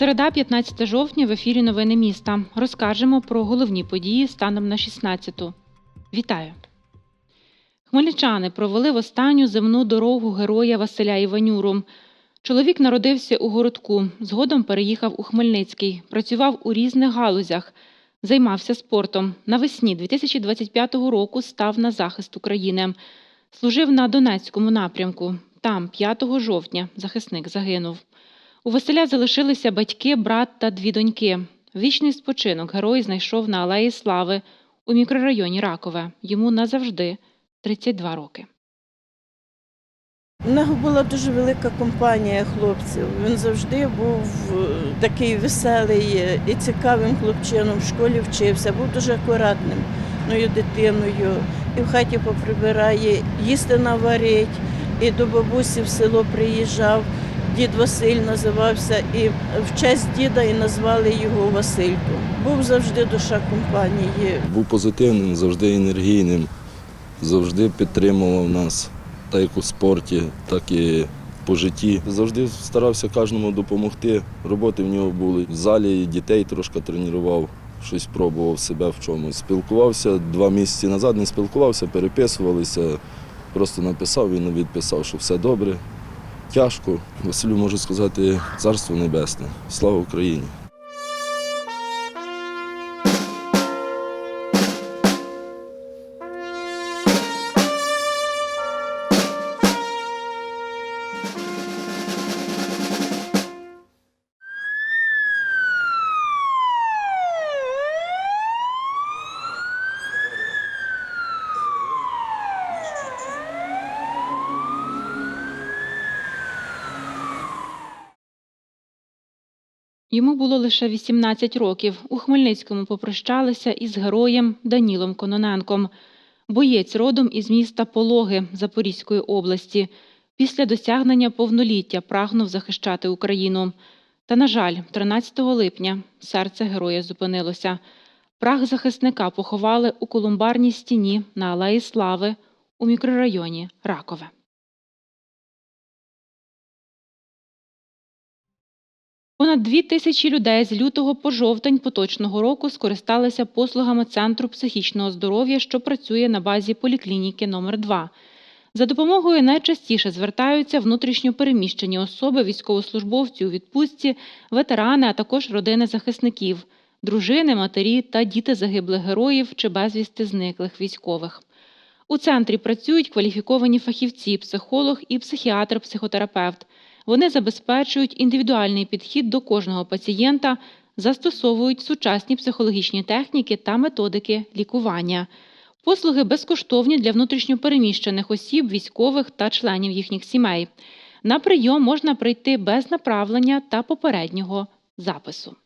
Середа, 15 жовтня, в ефірі Новини міста. Розкажемо про головні події станом на 16-ту. Вітаю! Хмельничани провели в останню земну дорогу героя Василя Іванюру. Чоловік народився у городку, згодом переїхав у Хмельницький, працював у різних галузях, займався спортом. Навесні 2025 року став на захист України. Служив на Донецькому напрямку. Там, 5 жовтня, захисник загинув. У Василя залишилися батьки, брат та дві доньки. Вічний спочинок герой знайшов на Алеї Слави у мікрорайоні Ракове. Йому назавжди 32 роки. У нього була дуже велика компанія хлопців. Він завжди був е, такий веселий і цікавим хлопчином. В школі вчився, був дуже акуратним ну, дитиною. І в хаті поприбирає, їсти наварить, і до бабусі в село приїжджав. Дід Василь називався, і в честь діда і назвали його Василько. Був завжди душа компанії. Був позитивним, завжди енергійним, завжди підтримував нас, так як у спорті, так і по житті. Завжди старався кожному допомогти. Роботи в нього були. В залі дітей трошки тренував, щось пробував себе в чомусь. Спілкувався два місяці назад, не спілкувався, переписувалися. Просто написав, він відписав, що все добре, тяжко. Василю можу сказати, царство небесне. Слава Україні! Йому було лише 18 років. У Хмельницькому попрощалися із героєм Данілом Кононенком. Боєць родом із міста Пологи Запорізької області. Після досягнення повноліття прагнув захищати Україну. Та, на жаль, 13 липня серце героя зупинилося. Прах захисника поховали у колумбарній стіні на Алеї Слави у мікрорайоні Ракове. Понад дві тисячі людей з лютого по жовтень поточного року скористалися послугами Центру психічного здоров'я, що працює на базі поліклініки номер 2 За допомогою найчастіше звертаються внутрішньо переміщені особи, військовослужбовці у відпустці, ветерани, а також родини захисників, дружини, матері та діти загиблих героїв чи безвісти зниклих військових. У центрі працюють кваліфіковані фахівці, психолог і психіатр-психотерапевт. Вони забезпечують індивідуальний підхід до кожного пацієнта, застосовують сучасні психологічні техніки та методики лікування. Послуги безкоштовні для внутрішньопереміщених осіб, військових та членів їхніх сімей. На прийом можна прийти без направлення та попереднього запису.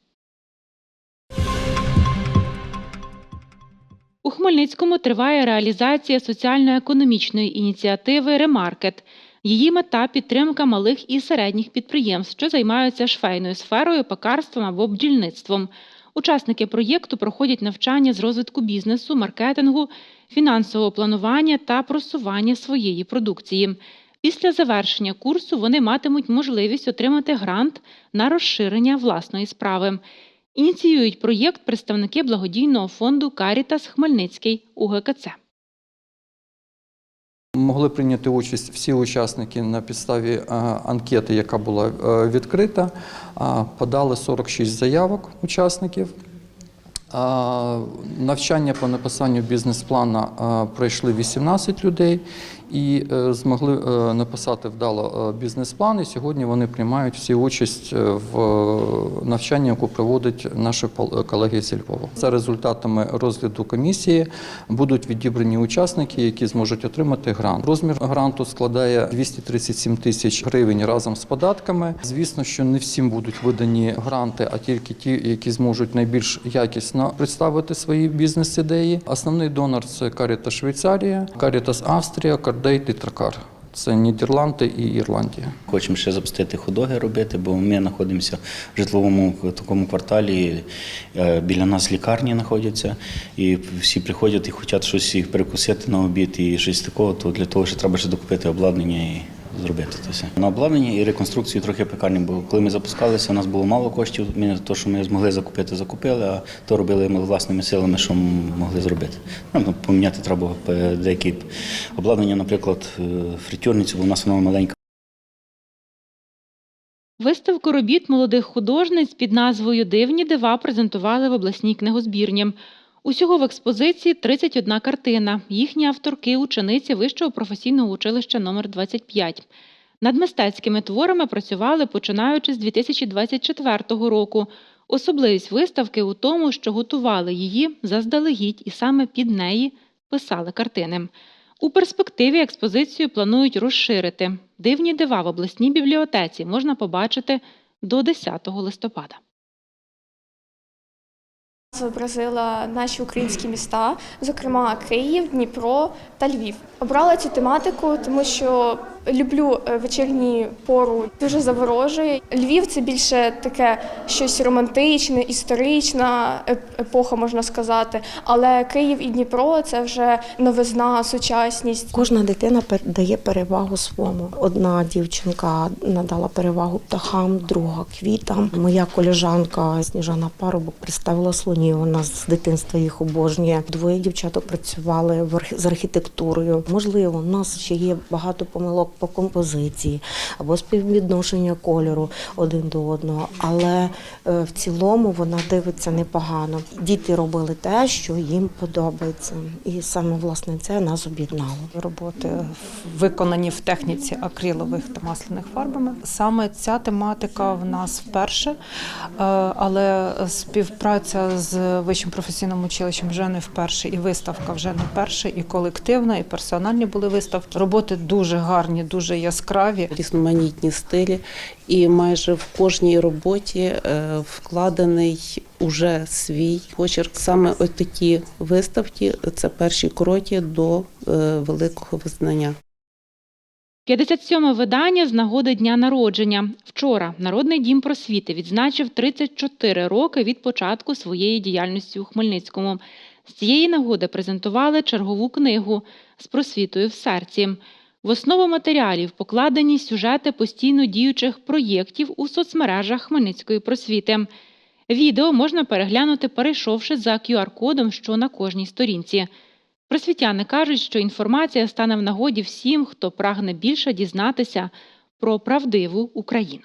У Хмельницькому триває реалізація соціально-економічної ініціативи Ремаркет. Її мета підтримка малих і середніх підприємств, що займаються швейною сферою, пекарством або бджільництвом. Учасники проєкту проходять навчання з розвитку бізнесу, маркетингу, фінансового планування та просування своєї продукції. Після завершення курсу вони матимуть можливість отримати грант на розширення власної справи. Ініціюють проєкт представники благодійного фонду Карітас Хмельницький УГКЦ. Могли прийняти участь всі учасники на підставі е, анкети, яка була е, відкрита. Подали 46 заявок учасників. Навчання по написанню бізнес-плана е, пройшли 18 людей і е, змогли е, написати вдало е, бізнес-план. І сьогодні вони приймають всі участь в навчанні, яку проводять наші колеги зі Львова. За результатами розгляду комісії будуть відібрані учасники, які зможуть отримати грант. Розмір гранту складає 237 тисяч гривень разом з податками. Звісно, що не всім будуть видані гранти, а тільки ті, які зможуть найбільш якісно представити свої бізнес-ідеї. Основний донор це Caritas Швейцарія, Caritas Австрія, Кардейт і Тракар. Це Нідерланди і Ірландія. Хочемо ще запустити ходоги робити, бо ми знаходимося в житловому такому кварталі. е, Біля нас лікарні знаходяться, і всі приходять і хочуть щось перекусити на обід і щось такого. То для того ще треба ще докупити обладнання і зробити це все. На обладнання і реконструкцію трохи пекарні, бо коли ми запускалися, у нас було мало коштів. Ми те, що ми змогли закупити, закупили, а то робили ми власними силами, що могли зробити. Ну, поміняти треба було е, деякі обладнання, наприклад, е, фритюрницю, бо у нас воно маленька. Виставку робіт молодих художниць під назвою Дивні дива презентували в обласній книгозбірні. Усього в експозиції 31 картина. Їхні авторки учениці Вищого професійного училища номер 25. Над мистецькими творами працювали починаючи з 2024 року. Особливість виставки у тому, що готували її заздалегідь і саме під неї писали картини. У перспективі експозицію планують розширити. Дивні дива в обласній бібліотеці можна побачити до 10 листопада. Зобразила наші українські міста, зокрема Київ, Дніпро та Львів. Обрала цю тематику, тому що люблю е, вечірні пору, дуже заворожує. Львів це більше таке щось романтичне, історична епоха, можна сказати. Але Київ і Дніпро це вже новизна, сучасність. Кожна дитина дає перевагу своєму. Одна дівчинка надала перевагу птахам, друга квітам. Моя колежанка Сніжана Парубок представила слонів. Вона з дитинства їх обожнює. Двоє дівчаток працювали з архітектурою. Можливо, у нас ще є багато помилок по композиції або співвідношення кольору один до одного, але е, в цілому вона дивиться непогано. Діти робили те, що їм подобається, і саме власне це нас об'єднало. роботи виконані в техніці акрилових та масляних фарбами. Саме ця тематика в нас вперше, е, але співпраця з вищим професійним училищем вже не вперше, і виставка вже не вперше, і колективна, і персональні були виставки. Роботи дуже гарні, дуже яскраві. різноманітні стилі, і майже в кожній роботі е, вкладений уже свій почерк. Саме ось такі виставки це перші кроки до е, великого визнання. 57-ме видання з нагоди дня народження. Вчора Народний дім просвіти відзначив 34 роки від початку своєї діяльності у Хмельницькому. З цієї нагоди презентували чергову книгу з просвітою в серці. В основу матеріалів покладені сюжети постійно діючих проєктів у соцмережах Хмельницької просвіти. Відео можна переглянути, перейшовши за QR-кодом, що на кожній сторінці. Просвітяни кажуть, що інформація стане в нагоді всім, хто прагне більше дізнатися про правдиву Україну.